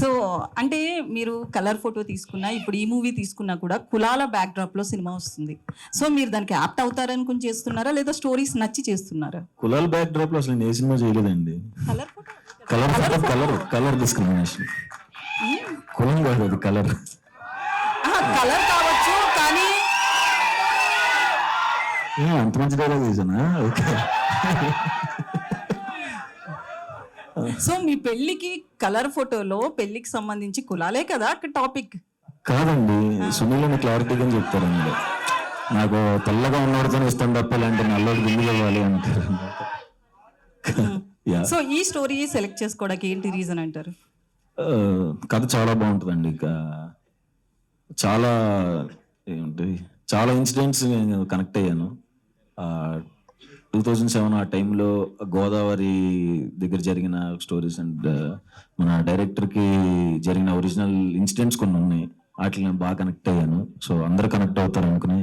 So అంటే మీరు colour photo తీసుకున్నా ఇప్పుడు ఈ మూవీ తీసుకున్నా కూడా కులాల బ్యాక్డ్రాప్లో సినిమా వస్తుంది. సో మీరు దానికి యాప్ట్ అవుతారనుకుని చేస్తున్నారా? లేదా స్టోరీస్ నచ్చి చేస్తున్నారా? కులాల బ్యాక్ డ్రాప్లో అసలు నేను ఏ సినిమా చేయలేదండి. Colour photo colour colour colour discrimination కులం కాదు అది కలర్ కలర్ కావచ్చు కానీ అంత మంచి డైలాగ్ ఓకే. సో మీ పెళ్ళికి కలర్ ఫోటోలో పెళ్ళికి సంబంధించి కులాలే కదా అక్కడ టాపిక్? కాదండి సునీల్ అని క్లారిటీగా చెప్తారు అందులో నాకు తెల్లగా ఉన్నవాడితోనే ఇష్టం తప్ప ఇలాంటి నల్లోడు గుండు ఇవ్వాలి అంటారు. సో ఈ స్టోరీ సెలెక్ట్ చేసుకోవడానికి ఏంటి రీజన్ అంటారు? కథ చాలా బాగుంటుందండి. ఇక చాలా ఏమిటి చాలా ఇన్సిడెంట్స్ నేను కనెక్ట్ అయ్యాను. టూ థౌజండ్ సెవెన్ ఆ టైంలో గోదావరి దగ్గర జరిగిన స్టోరీస్ అండ్ uh, మన డైరెక్టర్కి జరిగిన ఒరిజినల్ ఇన్సిడెంట్స్ కొన్ని ఉన్నాయి. వాటిని బాగా కనెక్ట్ అయ్యాను. సో అందరు కనెక్ట్ అవుతారు అనుకుని